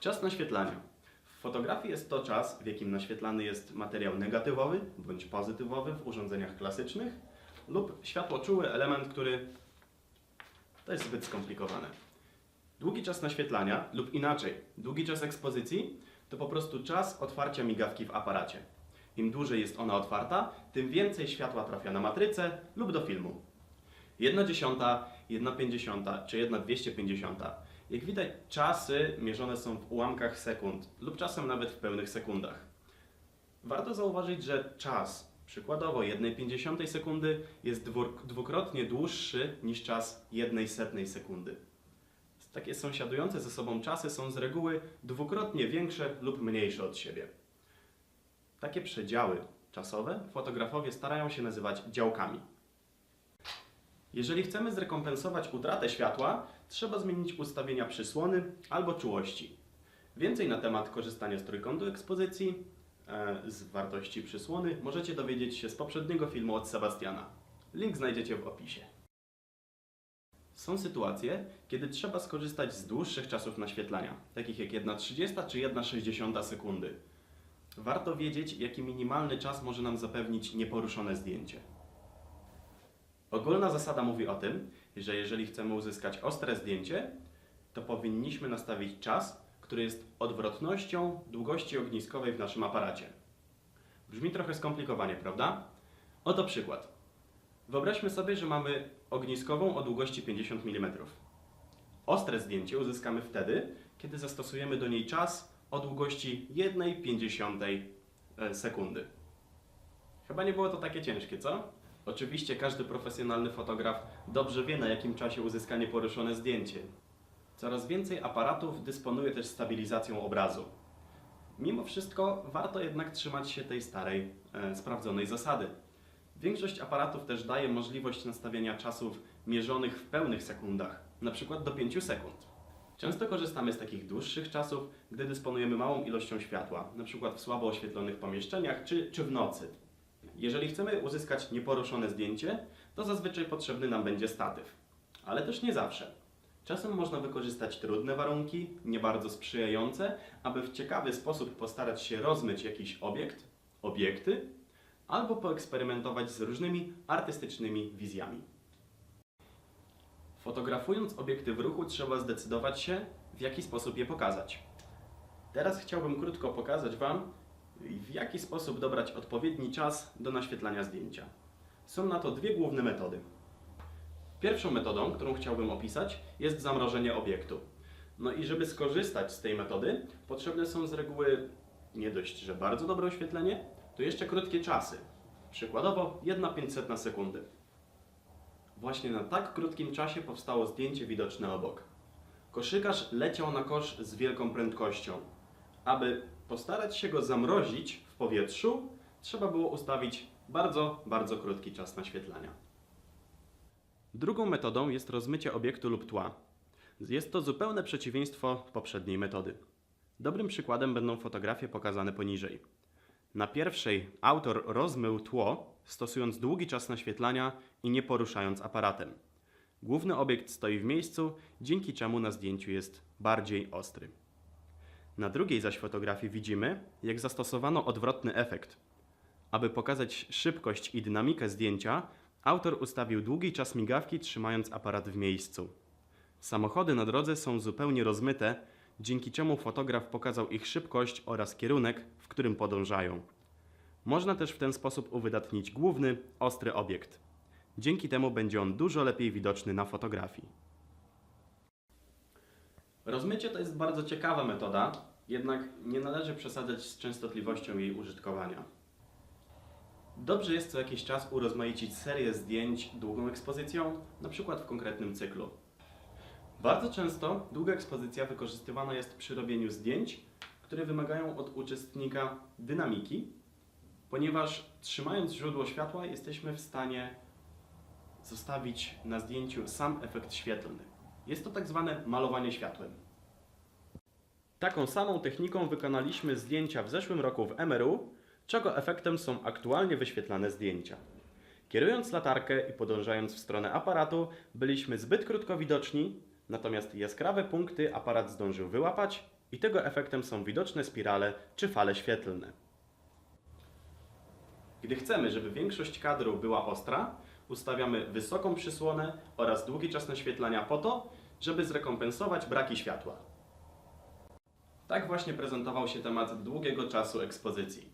Czas naświetlania. W fotografii jest to czas, w jakim naświetlany jest materiał negatywowy bądź pozytywowy w urządzeniach klasycznych lub światłoczuły element, który to jest zbyt skomplikowane. Długi czas naświetlania lub inaczej, długi czas ekspozycji to po prostu czas otwarcia migawki w aparacie. Im dłużej jest ona otwarta, tym więcej światła trafia na matrycę lub do filmu. 1 dziesiąta, 1 pięćdziesiąta czy 1 dwieście pięćdziesiąta. Jak widać, czasy mierzone są w ułamkach sekund lub czasem nawet w pełnych sekundach. Warto zauważyć, że czas, przykładowo 1,50 sekundy, jest dwukrotnie dłuższy niż czas 1 setnej sekundy. Takie sąsiadujące ze sobą czasy są z reguły dwukrotnie większe lub mniejsze od siebie. Takie przedziały czasowe fotografowie starają się nazywać działkami. Jeżeli chcemy zrekompensować utratę światła, trzeba zmienić ustawienia przysłony albo czułości. Więcej na temat korzystania z trójkątu ekspozycji e, z wartości przysłony możecie dowiedzieć się z poprzedniego filmu od Sebastiana. Link znajdziecie w opisie. Są sytuacje, kiedy trzeba skorzystać z dłuższych czasów naświetlania, takich jak 1,30 czy 1,60 sekundy. Warto wiedzieć, jaki minimalny czas może nam zapewnić nieporuszone zdjęcie. Ogólna zasada mówi o tym, że jeżeli chcemy uzyskać ostre zdjęcie, to powinniśmy nastawić czas, który jest odwrotnością długości ogniskowej w naszym aparacie. Brzmi trochę skomplikowanie, prawda? Oto przykład. Wyobraźmy sobie, że mamy ogniskową o długości 50 mm. Ostre zdjęcie uzyskamy wtedy, kiedy zastosujemy do niej czas o długości 1,50 e, sekundy. Chyba nie było to takie ciężkie, co? Oczywiście każdy profesjonalny fotograf dobrze wie, na jakim czasie uzyska nieporuszone zdjęcie. Coraz więcej aparatów dysponuje też stabilizacją obrazu. Mimo wszystko warto jednak trzymać się tej starej, e, sprawdzonej zasady. Większość aparatów też daje możliwość nastawienia czasów mierzonych w pełnych sekundach, przykład do 5 sekund. Często korzystamy z takich dłuższych czasów, gdy dysponujemy małą ilością światła, przykład w słabo oświetlonych pomieszczeniach czy, czy w nocy. Jeżeli chcemy uzyskać nieporuszone zdjęcie, to zazwyczaj potrzebny nam będzie statyw, ale też nie zawsze. Czasem można wykorzystać trudne warunki, nie bardzo sprzyjające, aby w ciekawy sposób postarać się rozmyć jakiś obiekt, obiekty, albo poeksperymentować z różnymi artystycznymi wizjami. Fotografując obiekty w ruchu, trzeba zdecydować się, w jaki sposób je pokazać. Teraz chciałbym krótko pokazać Wam, w jaki sposób dobrać odpowiedni czas do naświetlania zdjęcia. Są na to dwie główne metody. Pierwszą metodą, którą chciałbym opisać, jest zamrożenie obiektu. No i żeby skorzystać z tej metody, potrzebne są z reguły nie dość, że bardzo dobre oświetlenie, to jeszcze krótkie czasy. Przykładowo 1,500 sekundy. Właśnie na tak krótkim czasie powstało zdjęcie widoczne obok. Koszykarz leciał na kosz z wielką prędkością. Aby postarać się go zamrozić w powietrzu, trzeba było ustawić bardzo, bardzo krótki czas naświetlania. Drugą metodą jest rozmycie obiektu lub tła. Jest to zupełne przeciwieństwo poprzedniej metody. Dobrym przykładem będą fotografie pokazane poniżej. Na pierwszej autor rozmył tło, stosując długi czas naświetlania i nie poruszając aparatem. Główny obiekt stoi w miejscu, dzięki czemu na zdjęciu jest bardziej ostry. Na drugiej zaś fotografii widzimy, jak zastosowano odwrotny efekt. Aby pokazać szybkość i dynamikę zdjęcia, autor ustawił długi czas migawki, trzymając aparat w miejscu. Samochody na drodze są zupełnie rozmyte, dzięki czemu fotograf pokazał ich szybkość oraz kierunek, w którym podążają. Można też w ten sposób uwydatnić główny, ostry obiekt. Dzięki temu będzie on dużo lepiej widoczny na fotografii. Rozmycie to jest bardzo ciekawa metoda, jednak nie należy przesadzać z częstotliwością jej użytkowania. Dobrze jest co jakiś czas urozmaicić serię zdjęć długą ekspozycją, na przykład w konkretnym cyklu. Bardzo często długa ekspozycja wykorzystywana jest przy robieniu zdjęć, które wymagają od uczestnika dynamiki, ponieważ trzymając źródło światła jesteśmy w stanie zostawić na zdjęciu sam efekt świetlny. Jest to tak zwane malowanie światłem. Taką samą techniką wykonaliśmy zdjęcia w zeszłym roku w MRU, czego efektem są aktualnie wyświetlane zdjęcia. Kierując latarkę i podążając w stronę aparatu, byliśmy zbyt krótko widoczni, natomiast jaskrawe punkty aparat zdążył wyłapać i tego efektem są widoczne spirale czy fale świetlne. Gdy chcemy, żeby większość kadru była ostra, ustawiamy wysoką przysłonę oraz długi czas naświetlania po to, żeby zrekompensować braki światła. Tak właśnie prezentował się temat długiego czasu ekspozycji.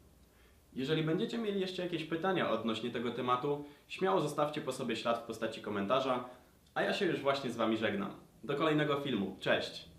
Jeżeli będziecie mieli jeszcze jakieś pytania odnośnie tego tematu, śmiało zostawcie po sobie ślad w postaci komentarza, a ja się już właśnie z Wami żegnam. Do kolejnego filmu. Cześć!